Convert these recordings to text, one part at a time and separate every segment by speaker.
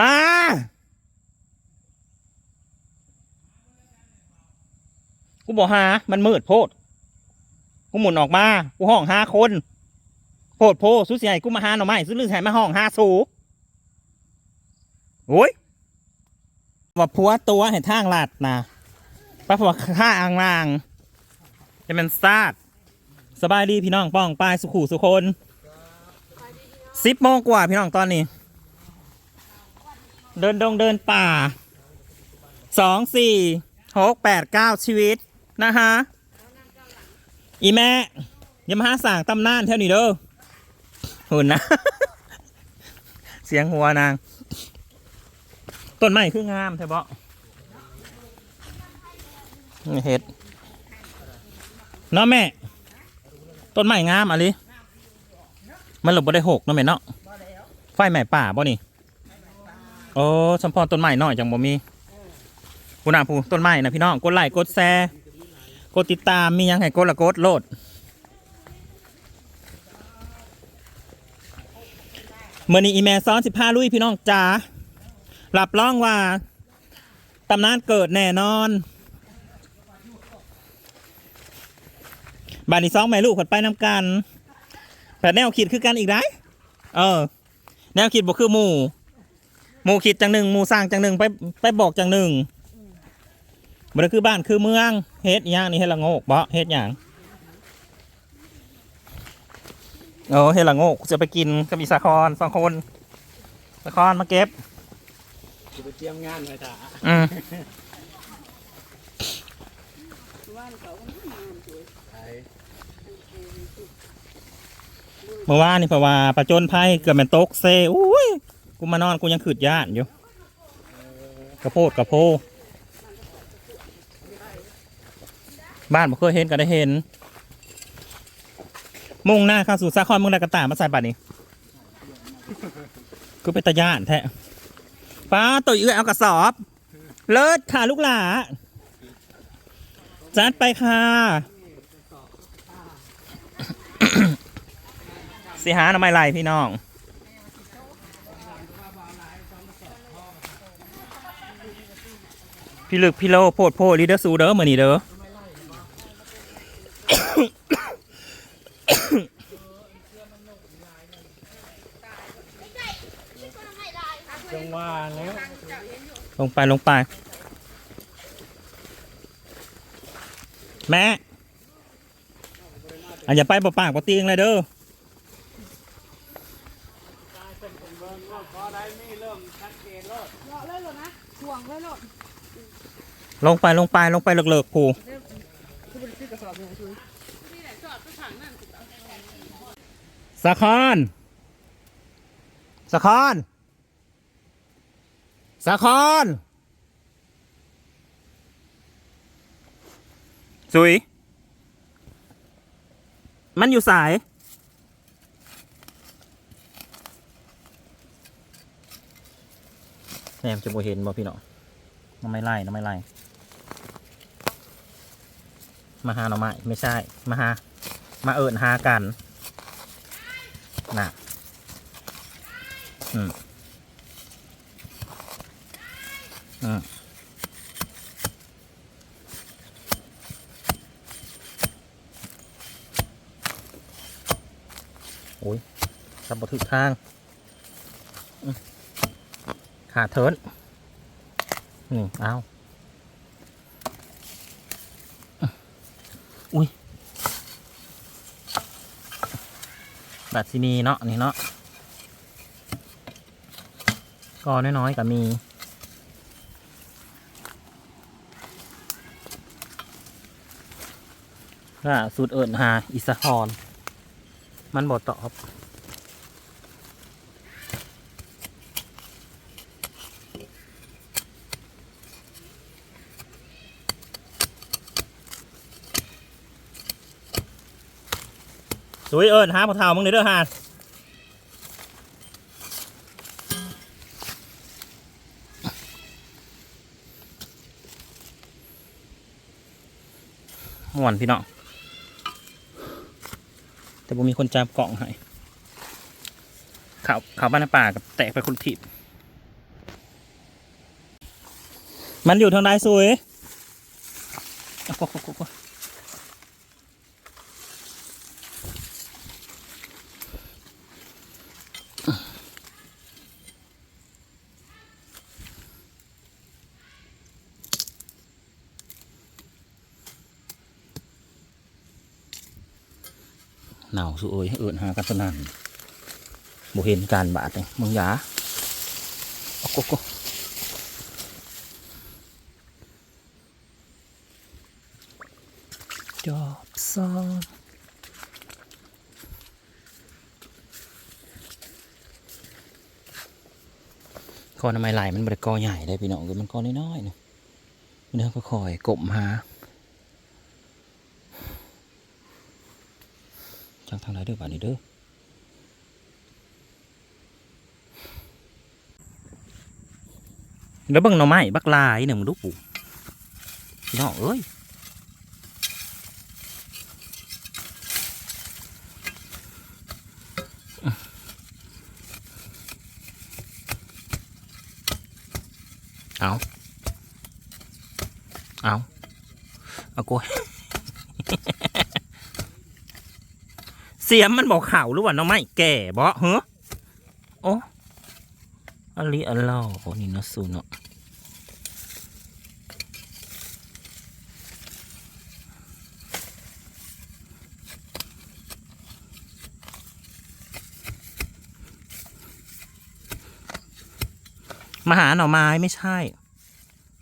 Speaker 1: มา กูบอกหา มันมืดโพด กูหมุนออกมา กูห้องห้าคน โพดโพสุดสิใหญ่กูมาหาหน่อไม้ซื้อลือใส่มาห้องห้าสูโอ้ยว่าพัวตัวเห็นทางลาดนะป้าผัวข้าอ่างลาง จะเป็นซาดสบายดีพี่น้องป้องปลายสุขูสุคนสิบโมงกว่าพี่น้องตอนนี้ เดินดงเดินป่าสองสี่หกแปดเก้าชีวิตนะฮะอีแม่ยมาหาสั่งตำนานเท่านี้เด้อหุ่นนะ เสียงหัวนาง ต้นไม้คืองามใช่ปะเห็ดเนาะแม่ ต้นไม้งามอะไรมันหลบบ่ได้หกเนาะแม่เนาะไฟใหม่ป่าบ่นี่ โอ้สมพรต้นไม้น้อยจังบ่มีผู้นาผู้ต้นไม้นะพี่น้องกดไลค์กดแชร์กดติดตามมีหยังให้กดละกดโลดเมื่อนี้อีเมลซ้อนสิบห้าลุยพี่น้องจ๋ารับรองว่าตำนานเกิดแน่นอนบานนี้สองแม่ลูกผัดไปน้ำกันแต่แนวคิดคือกันอีกได้เออ แนวคิดบ่คือหมู่ หมู่คิดจังหนึ่งหมู่สร้างจังหนึ่งไปไปบอกจังหนึ่งมันคือบ้านคือเมืองเฮ็ดอหย่างนี่เฮ็ดละโงกบ่เฮ็ดอย่างโอ้เฮ็ดละโงกจะไปกินกับอีสาคอนสองคนสาคอนมาเก็บ
Speaker 2: จะไปเตรียมงานไว้ถ่า
Speaker 1: อืม
Speaker 2: ไอ้
Speaker 1: เมื่อวานนี่เพราะว่าประจนภัยเกือบแม่นตกเซอุ้ย กูมานอนกูยังขืดย่านอยู่กระโพดกระโพบ้านบ่เคยเห็นก็ได้เห็น มุ่งหน้าเข้าสู่สาครมุ่งหน้ากระตายมาใส่บัตรนี่คือเป็นตะย่านแท้ป้าตัวเอื้อเอากระสอบ เลิศค่ะลูกหลาจัดไปค่ะสิหาหน่อไมไหลพี่น้อง พี่ลึกพี่โลโพดโพดลีเดอร์ซูเด้อเหมือนนี่เด้อ
Speaker 2: จังหวะแล้ว
Speaker 1: ลงไปลงไป แม่อันอย่าไปบ่ปากบ่เตียงเลยเด้อ
Speaker 2: พอได้มีเริ่มชัดเจนแล้ว
Speaker 3: เลาะเลยเหรอนะห่วงเลยเหรอ
Speaker 1: ลงไปลงไปลงไปเลิกๆผู
Speaker 3: คือบริษัทกระสอบเนี่ยช่วย
Speaker 1: สะคอนสะคอนสะคอนสุย มันอยู่สาย แหนมจะบ่เห็นบ่พี่น้องน้ำไม่ไล่น้ำไม่ไล่ มาหาหน่อไม้ไม่ใช่ มาหา มาเอิญหากันน่ะอืมอืมโอ้ยทำบัทึกทาง ขาเทินนี่ เอา อุ้ยบัตรซีนีเนาะนี่เนาะก็น้อยๆก็มีล่าสุดเอิญหาอิสฮอน มันบอตอบ สวยเอิญหาพอเท้ามึงเด้อเด้อฮานม่วนพี่น้องแต่บ่มีคนจับกล่องให้ขาวข่าบ้านนป่ากับแตกไปคนทิพย์มันอยู่ทางใดสวยเอาก็ก็ก็ก็ห นาวสุเอ้ยเอินหากันสนั่นบ่เห็นการบาดเลยมึงหยาเอาก็ก็จอบซองคอทำไมไหลมันบริกอใหญ่ได้พี่น้องคือมันกอน้อยๆนะพี่น้องก็คอยกบหา จังทางไหนเด้อบ้านนี้เด้อแล้วเบังหน่อไม้บักลายหนึ่งมึงดูปู่พี่น้องเอ้ยเอาเอาเอาโกย เสียมมันบอกข่าวหรือว่าน้องไม่แก่บ่เหรอโอ้อลิอัลลอโอ้นี่นะสูเนาะมาหาหน่อไม้ไม่ใช่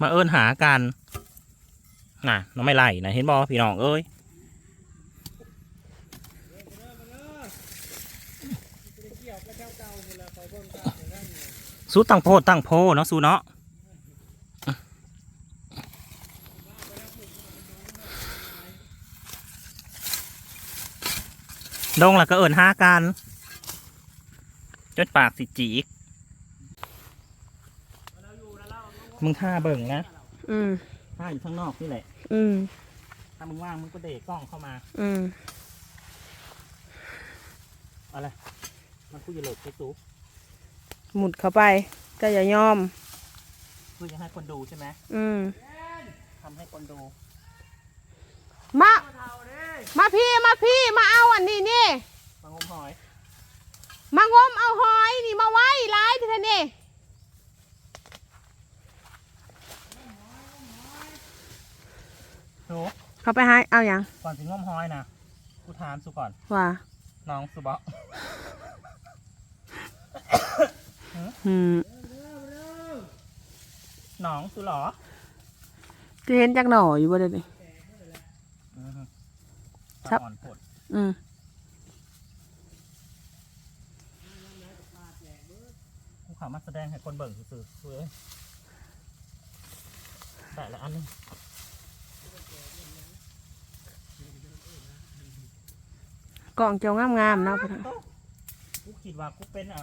Speaker 1: มาเอิญหากัน น่ะน้องไม่ไหล่นะเห็นบอพี่น้องเอ้ย สู้ตั้งโพดตั้งโพเนาะสู้เนาะลงแล้วก็เอิญหากันจนปากสิจีกมึงท่าเบิ่งนะ
Speaker 3: อืม
Speaker 1: ท่าอยู่ข้างนอกนี่แหละ
Speaker 3: อืม
Speaker 1: ถ้ามึงว่างมึงก็เดกกล้องเข้ามา
Speaker 3: อืม
Speaker 1: อะไร มันคุยเหลิกไปตู้
Speaker 3: หมุดเข้าไป ก็อย่ายอม
Speaker 1: เพื่อจะให้คนดูใช่ไหม
Speaker 3: อืม
Speaker 1: ทำให้คนดู
Speaker 3: มามาพี่มาพี่มาเอาอันนี้นี่
Speaker 1: มางมหอย
Speaker 3: มางมเอาหอยนี่มาไว้ร้ายทีนี่
Speaker 1: หนู
Speaker 3: เขาไปให้เอาอย่าง
Speaker 1: ก่อนสิงมหอยนะกูถามสุก่อน
Speaker 3: ว่า
Speaker 1: น้องสุบอก
Speaker 3: อืม
Speaker 1: น้องสุหรอ
Speaker 3: จะเห็นจากหน่ออยู่บ่ได้นี่
Speaker 1: อือฮึ
Speaker 3: ครับ
Speaker 1: อ่อนปด
Speaker 3: อืม
Speaker 1: กูข่าวมาแสดงให้คนเบิ่งซื่อๆเว้ยแต่ละอันนึง
Speaker 3: กล่องเจียวงามๆเนาะพ่อท่าน
Speaker 1: กูคิดว่ากูเป็นอะ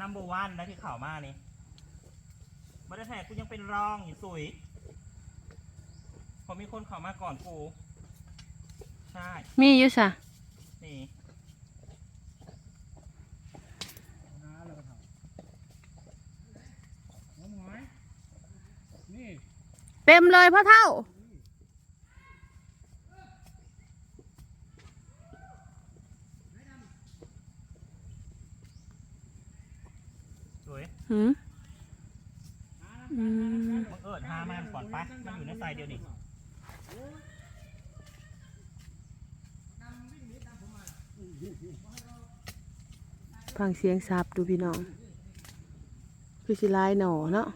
Speaker 1: นัมเบอร์วันนะที่ข่าวมานี่มาได้แท้กูยังเป็นรองอยู่สุยพอมีคนเข่ามาก่อนกู ใช่
Speaker 3: มีอยู่สะ
Speaker 1: นี่
Speaker 2: นี่
Speaker 3: เต็มเลยพ่อเท่า
Speaker 1: สวย
Speaker 3: หืมอืม
Speaker 1: มึงเอิดหามันก่อนปะมันอยู่ในไซเดียวนี่
Speaker 3: ฟังเสียงซับดูพี่น้อง คือสิลายหน่อเนาะ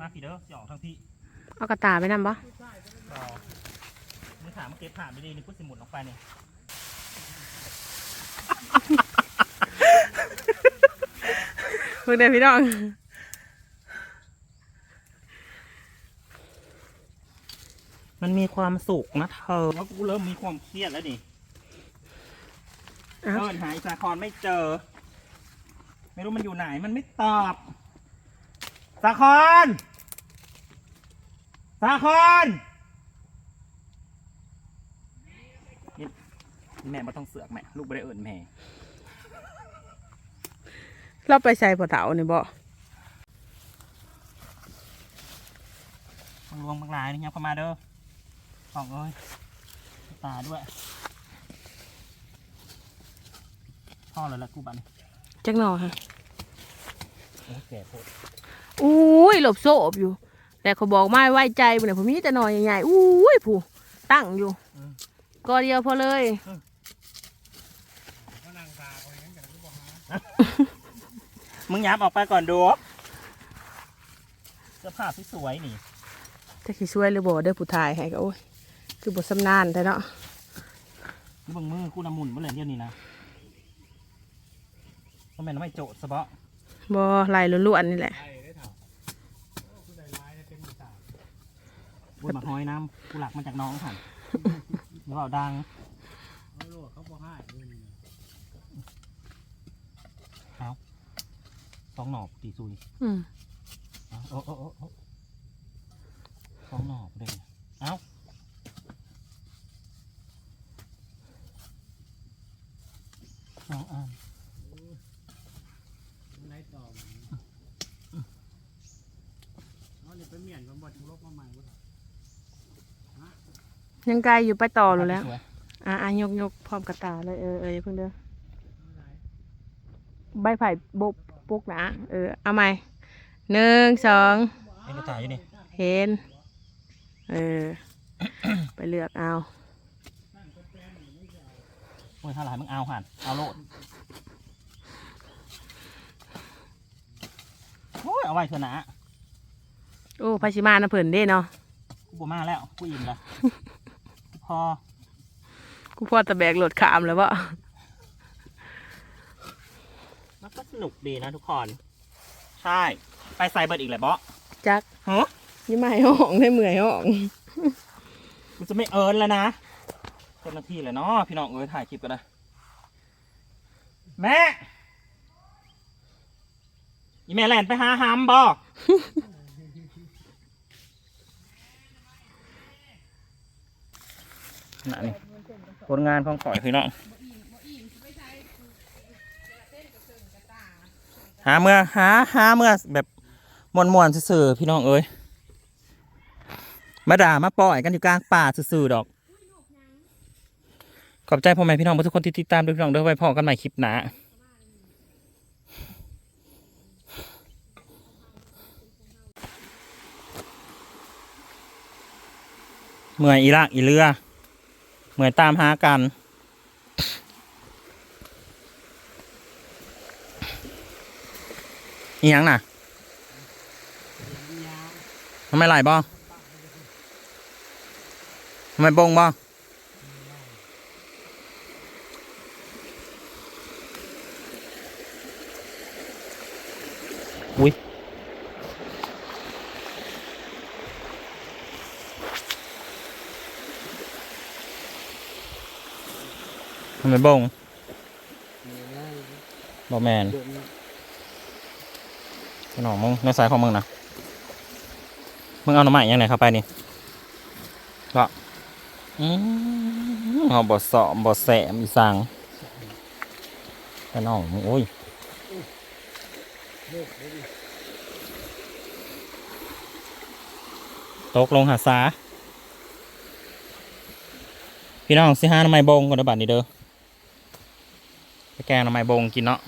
Speaker 1: มาพี่เด้อหยอกทั้งพี่
Speaker 3: เอากระตาไปนำบ่
Speaker 1: รอมึงถามมาเก็บผ่านไปดีนี่กูสิหมุนออกไปเนี่ ย
Speaker 3: เพิ่งได้พี่น้อง
Speaker 1: มันมีความสุขนะเธอว่ากูเริ่มมีความเครียดแล้วนี่
Speaker 3: อ้าว
Speaker 1: เอิดหาอิสาคอนไม่เจอ ไม่รู้มันอยู่ไหนมันไม่ตอบสาคอนสาคอนนี่แม่มาต้องเสือกแม่ลูกไม่ได้เอิญแม่
Speaker 3: เราไปใส่พ่อเต่านี่บ่
Speaker 1: วงบางลายนี่ยังเข้ามาเด้อสองเอ้ยตาด้วยพ่อเลยละกูบัดน
Speaker 3: จักหน่อฮะ
Speaker 1: โอ้แก่โพด
Speaker 3: อุ้ยหลบโซบอยู่ แต่เขาบอกไม่ไว้ใจบ่เนี่ยผมมีแต่หน่อใหญ่ๆอุ้ยผู้ตั้งอยู่ก็เดียวพอเลย
Speaker 2: ก็นั่งตาคนนั้นกันก็บอกหา
Speaker 1: มึงย้ำออกไปก่อนดูเสื้อผ้าสวยๆนี่
Speaker 3: จะขี้ช่วยหรือบ่เด้อผู้ทายให้ก็โอ้ยคือบทสำนานแต่เนาะ
Speaker 1: นี่เบังมือกูน้ำมุนเมื่อไหร่เดี๋ยวนี้นะก็แม่นไม่โจดสะเบาะ
Speaker 3: บ่ไหลล้วนๆนี่แหละ
Speaker 2: ไอ้ได้เถ่าโอ้คือได้ร้ายได้เต็มตา
Speaker 1: บุญหมักหอยน้ำกูหลักมาจากน้องค่ะหรือเปล่าดัง
Speaker 2: เขารู้ว่าเขาบอกให้ด้วยนี่นะ
Speaker 1: สองหนอบตีซุย
Speaker 3: อืม
Speaker 1: เอาโอ้โอ้โอ้โอ้สองหนอบเลยเอ้าสองอัน
Speaker 2: มันได้ต่อมันเอาเนี่ยไปเมียนมันบดลบมาใหม่ก็
Speaker 3: ยังไกลอยู่ไปต่ออยู่แล้ว
Speaker 1: สวย
Speaker 3: อะอะยกยกพร้อมกระตาเลยเออเอออย่าเพิ่งเด้อใบไผ่บ กปุกนะเออเอาใหม่หนึ่งสอง
Speaker 1: เอ็นกระต่ายอยู่นี่
Speaker 3: เห็นเออ ไปเลือกเอา
Speaker 1: โอ้ยถ้าหลายมึงเอาหันเอาโลดโอ้ยเอาไว้เถอะนะ
Speaker 3: โอ้พาชิมานะเพิ่นเด้เนาะ
Speaker 1: กูบ่มาแล้วกูอิ่มแล้วกูพอ
Speaker 3: กูพอตะแบกโหลดขามแล้วบ่
Speaker 1: มันก็ สนุกดีนะทุกคน ใช่ ไปใส่เบิร์ดอีกแหละบอส
Speaker 3: จัก
Speaker 1: ฮะ
Speaker 3: ยี่ไม่ห้องได้เมื่อยห้อง
Speaker 1: มันจะไม่เอิร์นแล้วนะเจ้าหน้าที่เลยเนาะพี่น้องเอ้ยถ่ายคลิปกันนะแม่อีแม่แลนไปหาหามบอนั่นนี่ผลงานของข่อยพี่น้อง หาเมื่อหาหาเมื่อแบบมวนมวนๆซื่อๆพี่น้องเอ้ยมาด่ามาปล่อยกันอยู่กลางป่าซื่อๆดอก ขอบใจพ่อแม่พี่น้องทุกคนที่ติดตามด้วยพี่น้องเด้อไว้พอกันใหม่คลิปหน้าเมื่อยอีลากอีเรือ เมื่อยตามหากัน อีหยังน่ะทำไมไหลบ่ทำไมบงบ่อุ้ยทำไมบงบอแมน พี่น้องมึงในสายของมึงนะมึงเอาหน่อไม้ยังไงเข้าไปนี่ก็อืมเอาบอสอบอแสมอีสังพี่น้องมึงโอ้ยตกลงหาสาพี่น้องสิหาหน้ำไม้บงก่อนเด้อบัดนี้เด้อไปแกงหน้ำไม้บงกินเนาะ